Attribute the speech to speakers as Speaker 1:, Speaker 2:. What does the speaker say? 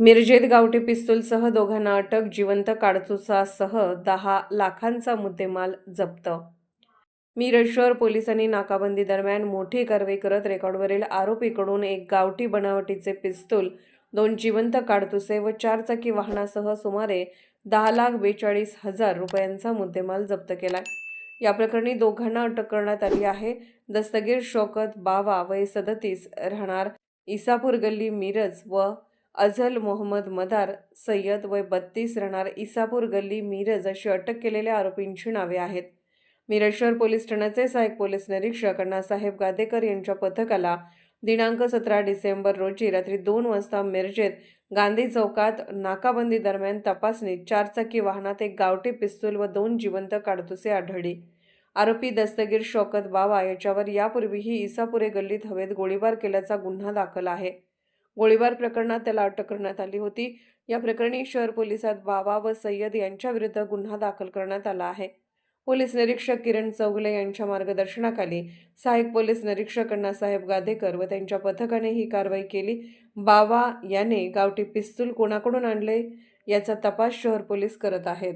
Speaker 1: मिरजेत गावठी पिस्तूलसह दोघांना अटक जिवंत काडतुसासह दहा लाखांचा मुद्देमाल जप्त. मिरज शहर पोलिसांनी नाकाबंदी दरम्यान मोठी कारवाई करत रेकॉर्डवरील आरोपीकडून एक गावठी बनावटीचे पिस्तूल दोन जिवंत काडतुसे व चारचाकी वाहनासह सुमारे दहा लाख बेचाळीस हजार रुपयांचा मुद्देमाल जप्त केला या प्रकरणी दोघांना अटक करण्यात आली आहे. दस्तगीर शौकत बावा वय सदतीस राहणार इसापूर गल्ली मिरज व अझल मोहम्मद मदार सय्यद वय बत्तीस राहणार इसापूर गल्ली मिरज अशी अटक केलेल्या आरोपींची नावे आहेत. मिरज शहर पोलीस ठाण्याचे सहाय्यक पोलीस निरीक्षक अण्णासाहेब गादेकर यांच्या पथकाला दिनांक सतरा डिसेंबर रोजी रात्री दोन वाजता मिरजेत गांधी चौकात नाकाबंदी दरम्यान तपासणीत चारचाकी वाहनात एक गावठी पिस्तूल व दोन जिवंत काडतुसे आढळली. आरोपी दस्तगीर शौकत बावा याच्यावर यापूर्वीही इसापुरे गल्लीत हवेत गोळीबार केल्याचा गुन्हा दाखल आहे. गोळीबार प्रकरणात त्याला अटक करण्यात आली होती. या प्रकरणी शहर पोलिसात बाबा व सय्यद यांच्याविरुद्ध गुन्हा दाखल करण्यात आला आहे. पोलीस निरीक्षक किरण चौगले यांच्या मार्गदर्शनाखाली सहाय्यक पोलीस निरीक्षक अण्णासाहेब गादेकर व त्यांच्या पथकाने ही कारवाई केली. बाबा याने गावठी पिस्तूल कोणाकडून आणले याचा तपास शहर पोलीस करत आहेत.